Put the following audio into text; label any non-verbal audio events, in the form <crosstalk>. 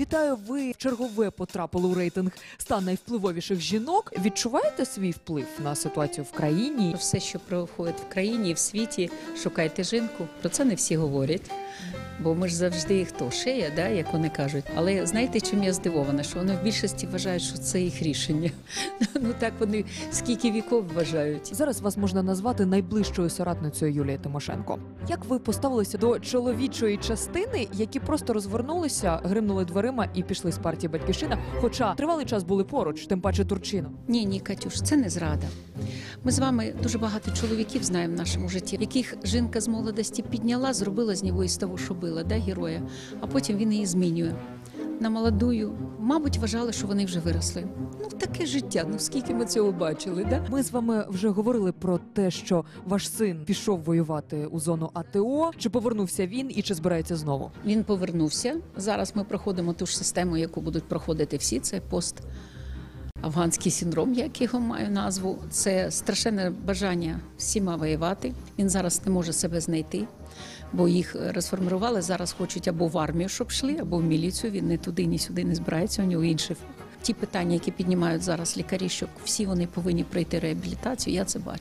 Вітаю, ви чергове потрапили у рейтинг 100 найвпливовіших жінок. Відчуваєте свій вплив на ситуацію в країні? Все, що проходить в країні і в світі, шукайте жінку. Про це не всі говорять. Бо ми ж завжди хто шея, да, як вони кажуть. Але знаєте, чим я здивована? Що вони в більшості вважають, що це їх рішення. <laughs> Ну так вони скільки віков вважають. Зараз вас можна назвати найближчою соратницею Юлії Тимошенко. Як ви поставилися до чоловічої частини, які просто розвернулися, гримнули дверима і пішли з партії Батьківщина? Хоча тривалий час були поруч, тим паче Турчино. Ні, ні, Катюш, це не зрада. Ми з вами дуже багато чоловіків знаємо в нашому житті, яких жінка з молодості підняла, зробила з нього із того, що била, да, героя, а потім він її змінює. На молодую, мабуть, вважали, що вони вже виросли. Ну, таке життя. Ну скільки ми цього бачили, да? Ми з вами вже говорили про те, що ваш син пішов воювати у зону АТО. Чи повернувся він і чи збирається знову? Він повернувся. Зараз ми проходимо ту ж систему, яку будуть проходити всі. Це пост. Афганський синдром, як його маю назву, це страшенне бажання всіма воювати. Він зараз не може себе знайти, бо їх розформували. Зараз хочуть або в армію, щоб йшли, або в міліцію. Він не туди, ні сюди не збирається. У нього інший. Ті питання, які піднімають зараз лікарі, що всі вони повинні пройти реабілітацію. Я це бачу.